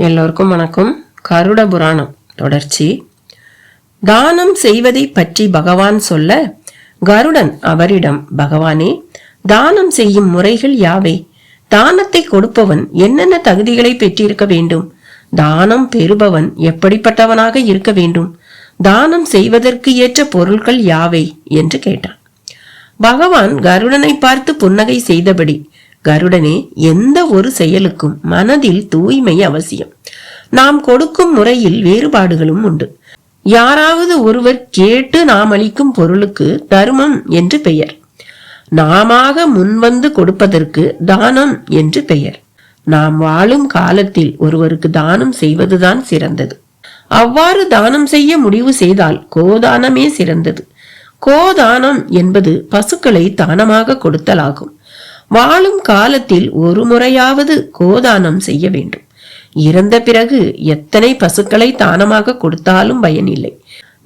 எல்லோருக்கும் வணக்கம். கருட புராணம் தொடர்ச்சி. தானம் செய்வதை பற்றி பகவான் சொல்ல கருடன் அவரிடம் பகவானே தானம் செய்யும் முறைகள் யாவை? தானத்தை கொடுப்பவன் என்னென்ன தகுதிகளை பெற்றிருக்க வேண்டும்? தானம் பெறுபவன் எப்படிப்பட்டவனாக இருக்க வேண்டும்? தானம் செய்வதற்கு ஏற்ற பொருட்கள் யாவை? என்று கேட்டான். பகவான் கருடனை பார்த்து புன்னகை செய்தபடி கருடனே எந்த ஒரு செயலுக்கும் மனதில் தூய்மை அவசியம். நாம் கொடுக்கும் முறையில் வேறுபாடுகளும் உண்டு. யாராவது ஒருவர் கேட்டு நாம் அளிக்கும் பொருளுக்கு தர்மம் என்று பெயர். நாமாக முன்வந்து கொடுப்பதற்கு தானம் என்று பெயர். நாம் வாழும் காலத்தில் ஒருவருக்கு தானம் செய்வதுதான் சிறந்தது. அவ்வாறு தானம் செய்ய முடிவு செய்தால் கோதானமே சிறந்தது. கோதானம் என்பது பசுக்களை தானமாக கொடுத்தலாகும். வாழும் காலத்தில் ஒரு முறையாவது கோதானம் செய்ய வேண்டும். இறந்த பிறகு எத்தனை பசுக்களை தானமாக கொடுத்தாலும் பயனில்லை.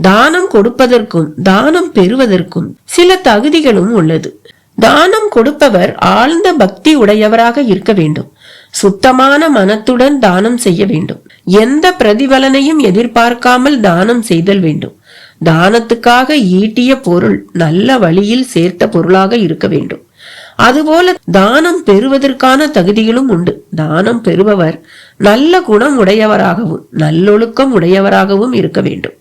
தானம் கொடுப்பதற்கும் தானம் பெறுவதற்கும் சில தகுதிகளும் உள்ளது. தானம் கொடுப்பவர் ஆழ்ந்த பக்தி உடையவராக இருக்க வேண்டும். சுத்தமான மனத்துடன் தானம் செய்ய வேண்டும். எந்த பிரதிபலனையும் எதிர்பார்க்காமல் தானம் செய்தல் வேண்டும். தானத்துக்காக ஈட்டிய பொருள் நல்ல வழியில் சேர்த்த பொருளாக இருக்க வேண்டும். அதுபோல தானம் பெறுவதற்கான தகுதிகளும் உண்டு. தானம் பெறுபவர் நல்ல குணம் உடையவராகவும் நல்லொழுக்கம் உடையவராகவும் இருக்க வேண்டும்.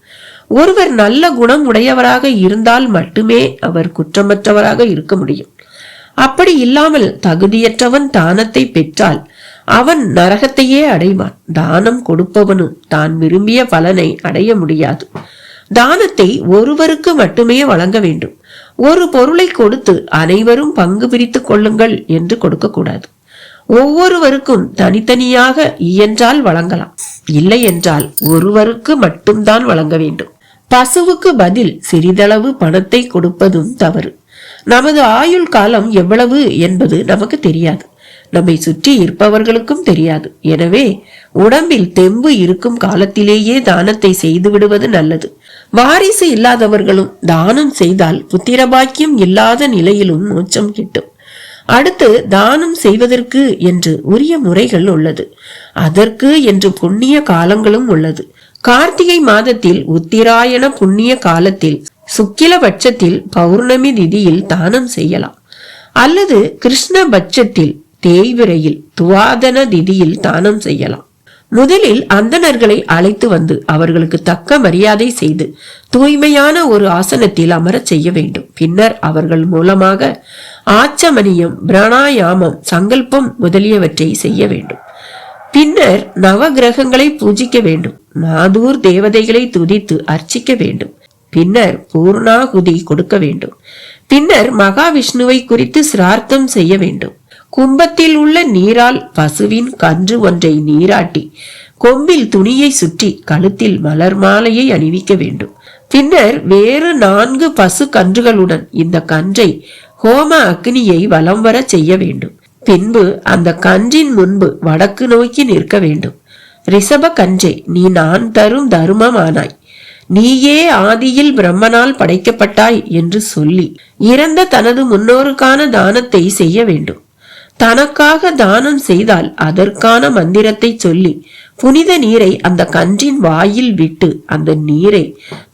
ஒருவர் நல்ல குணம் உடையவராக இருந்தால் மட்டுமே அவர் குற்றமற்றவராக இருக்க முடியும். அப்படி இல்லாமல் தகுதியற்றவன் தானத்தை பெற்றால் அவன் நரகத்தையே அடைவான். தானம் கொடுப்பவனும் தான் விரும்பிய பலனை அடைய முடியாது. தானத்தை ஒருவருக்கு மட்டுமே வழங்க வேண்டும். ஒரு பொருளை கொடுத்து அனைவரும் பங்கு பிரித்துக் கொள்ளுங்கள் என்று கொடுக்கக்கூடாது. ஒவ்வொருவருக்கும் தனித்தனியாக இயன்றால் வழங்கலாம். இல்லை என்றால் ஒருவருக்கு மட்டும்தான் வழங்க வேண்டும். பசுவுக்கு பதில் சிறிதளவு பணத்தை கொடுப்பதும் தவறு. நமது ஆயுள் காலம் எவ்வளவு என்பது நமக்கு தெரியாது. நம்மை சுற்றி இருப்பவர்களுக்கும் தெரியாது. எனவே உடம்பில் தெம்பு இருக்கும் காலத்திலேயே தானத்தை செய்து விடுவது நல்லது. வாரிசு இல்லாதவர்களும் தானம் செய்தால் புத்திரபாக்கியம் இல்லாத நிலையிலும் மோட்சம் கிட்டும். அடுத்து தானம் செய்வதற்கு என்று உரிய முறைகள் உள்ளது. அதற்கு என்று புண்ணிய காலங்களும் உள்ளது. கார்த்திகை மாதத்தில் உத்திராயண புண்ணிய காலத்தில் சுக்கில பட்சத்தில் பௌர்ணமி திதியில் தானம் செய்யலாம். அல்லது கிருஷ்ண பட்சத்தில் தேய்விரையில் துவாதன திதியில் தானம் செய்யலாம். முதலில் அந்தணர்களை அழைத்து வந்து அவர்களுக்கு தக்க மரியாதை செய்து தூய்மையான ஒரு ஆசனத்தில் அமரச் செய்ய வேண்டும். பின்னர் அவர்கள் மூலமாக ஆச்சமணியம் பிராணாயாமம் சங்கல்பம் முதலியவற்றை செய்ய வேண்டும். பின்னர் நவ கிரகங்களை பூஜிக்க வேண்டும். நாதூர் தேவதைகளை துதித்து அர்ச்சிக்க வேண்டும். பின்னர் பூர்ணாகுதி கொடுக்க வேண்டும். பின்னர் மகாவிஷ்ணுவை குறித்து சிரார்த்தம் செய்ய வேண்டும். கும்பத்தில் உள்ள நீரால் பசுவின் கன்று ஒன்றை நீராட்டி கொம்பில் துணியை சுற்றி கழுத்தில் மலர் மாலையை அணிவிக்க வேண்டும். பின்னர் வேறு நான்கு பசு கன்றுகளுடன் இந்த கன்றை ஹோம அக்னியை வலம் வர செய்ய வேண்டும். பின்பு அந்த கன்றின் முன்பு வடக்கு நோக்கி நிற்க வேண்டும். ரிஷப கன்றை நீ நான் தரும் தருமமானாய். நீயே ஆதியில் பிரம்மனால் படைக்கப்பட்டாய் என்று சொல்லி இறந்த தனது முன்னோருக்கான தானத்தை செய்ய வேண்டும். தனக்காக தானம் செய்தால் அதற்கான மந்திரத்தை சொல்லி புனித நீரை அந்த கன்றின் வாயில் விட்டு அந்த நீரை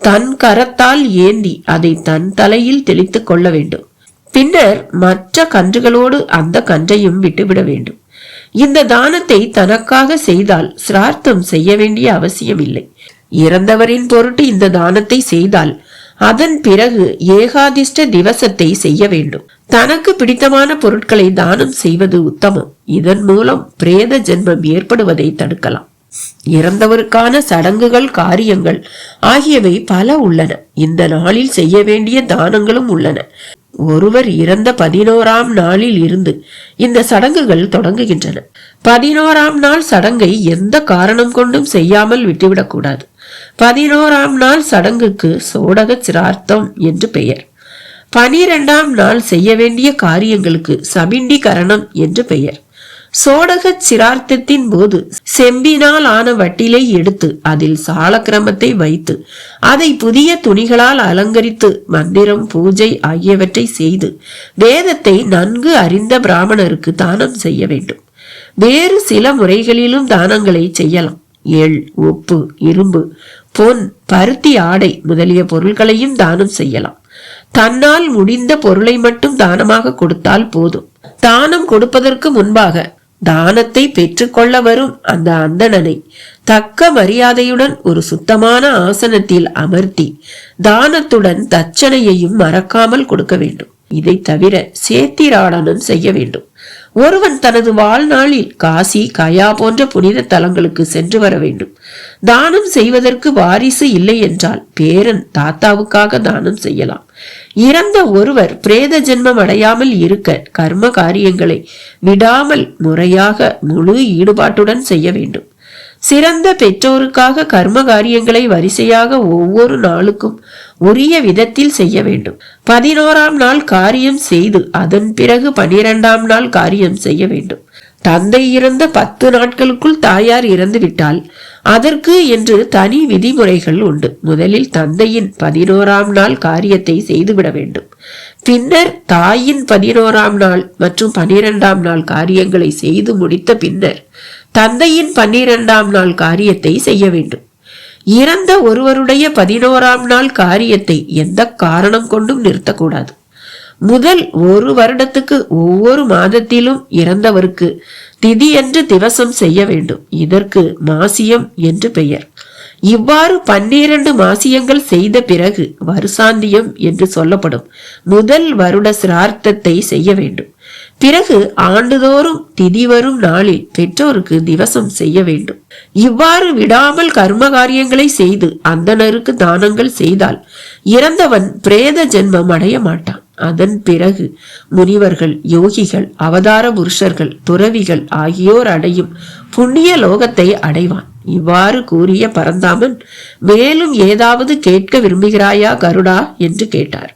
தன் கரத்தால் ஏந்தி அதை தன் தலையில் தெளித்துக் கொள்ள வேண்டும். பின்னர் மற்ற கன்றுகளோடு அந்த கன்றையும் விட்டுவிட வேண்டும். இந்த தானத்தை தனக்காக செய்தால் சிரார்த்தம் செய்ய வேண்டிய அவசியம் இல்லை இறந்தவரின் பொருட்டு இந்த தானத்தை செய்தால் அதன் பிறகு ஏகாதிஷ்ட திவசத்தை செய்ய வேண்டும். தனக்கு பிடித்தமான பொருட்களை தானம் செய்வது உத்தமம். இதன் மூலம் பிரேத ஜென்மம் ஏற்படுவதை தடுக்கலாம். இறந்தவருக்கான சடங்குகள் காரியங்கள் ஆகியவை பல உள்ளன. இந்த நாளில் செய்ய வேண்டிய தானங்களும் உள்ளன. ஒருவர் இறந்த பதினோராம் நாளில் இருந்து இந்த சடங்குகள் தொடங்குகின்றன. பதினோராம் நாள் சடங்கை எந்த காரணம் கொண்டும் செய்யாமல் விட்டுவிடக்கூடாது. பதினோராம் நாள் சடங்குக்கு சோடக சிரார்த்தம் என்று பெயர். பனிரெண்டாம் நாள் செய்ய வேண்டிய காரியங்களுக்கு சபிண்டிகரணம் என்று பெயர். சோடக சிரார்த்தத்தின் போது செம்பினால் ஆன வட்டிலை எடுத்து அதில் சாலக்கிரமத்தை வைத்து அதை புதிய துணிகளால் அலங்கரித்து மந்திரம் பூஜை ஆகியவற்றை செய்து வேதத்தை நன்கு அறிந்த பிராமணருக்கு தானம் செய்ய வேண்டும். வேறு சில முறைகளிலும் தானங்களை செய்யலாம். எள் உப்பு இரும்பு பொன் பருத்தி ஆடை முதலிய பொருள்களையும் தானம் செய்யலாம். தன்னால் முடிந்த பொருளை மட்டும் தானமாக கொடுத்தால் போதும். தானம் கொடுப்பதற்கு முன்பாக தானத்தை பெற்றுக்கொள்ள வரும் அந்த அந்தணனை தக்க மரியாதையுடன் ஒரு சுத்தமான ஆசனத்தில் அமர்த்தி தானத்துடன் தட்சணையையும் மறக்காமல் கொடுக்க வேண்டும். இதை தவிர சேத்திராடனம் செய்ய வேண்டும். ஒருவன் தனது வாழ்நாளில் காசி கயா போன்ற புனித தலங்களுக்கு சென்று வர வேண்டும். தானம் செய்வதற்கு வாரிசு இல்லை என்றால் பேரன் தாத்தாவுக்காக தானம் செய்யலாம். இறந்த ஒருவர் பிரேத ஜென்மம் அடையாமல் இருக்க கர்ம காரியங்களை விடாமல் முறையாக முழு ஈடுபாட்டுடன் செய்ய வேண்டும். சிறந்த பெற்றோருக்காக கர்ம காரியங்களை வரிசையாக ஒவ்வொரு நாளுக்கும் உரிய விதத்தில் செய்ய வேண்டும். பதினோராம் நாள் காரியம் செய்து அதன் பிறகு பனிரெண்டாம் நாள் காரியம் செய்ய வேண்டும். தந்தை இறந்த பத்து நாட்களுக்குள் தாயார் இறந்து விட்டால் அதற்கு என்று தனி விதிமுறைகள் உண்டு. முதலில் தந்தையின் பதினோராம் நாள் காரியத்தை செய்துவிட வேண்டும். பின்னர் தாயின் பதினோராம் நாள் மற்றும் பனிரெண்டாம் நாள் காரியங்களை செய்து முடித்த பின்னர் தந்தையின் பன்னிரெண்டாம் நாள் காரியத்தை செய்ய வேண்டும். இறந்த ஒருவருடைய பதினோராம் நாள் காரியத்தை எந்த காரணம் கொண்டும் நிறுத்தக்கூடாது. முதல் ஒரு வருடத்துக்கு ஒவ்வொரு மாதத்திலும் இறந்தவருக்கு திதி என்று திவசம் செய்ய வேண்டும். இதற்கு மாசியம் என்று பெயர். இவ்வாறு பன்னிரண்டு மாசியங்கள் செய்த பிறகு வருசாந்தியம் என்று சொல்லப்படும். முதல் வருட சிரார்த்தத்தை செய்ய வேண்டும். பிறகு ஆண்டுதோறும் திதி வரும் நாளில் பெற்றோருக்கு திவசம் செய்ய வேண்டும். இவ்வாறு விடாமல் கர்ம காரியங்களை செய்து அந்தனருக்கு தானங்கள் செய்தால் இறந்தவன் பிரேத ஜென்மம் அடைய மாட்டான். அதன் பிறகு முனிவர்கள் யோகிகள் அவதார புருஷர்கள் துறவிகள் ஆகியோர் அடையும் புண்ணிய லோகத்தை அடைவான். இவ்வாறு கூறிய பரந்தாமன் மேலும் ஏதாவது கேட்க விரும்புகிறாயா கருடா? என்று கேட்டார்.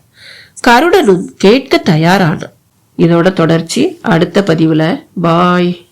கருடனும் கேட்க தயாரானான். இதோட தொடர்ச்சி அடுத்த பதிவில். பாய்.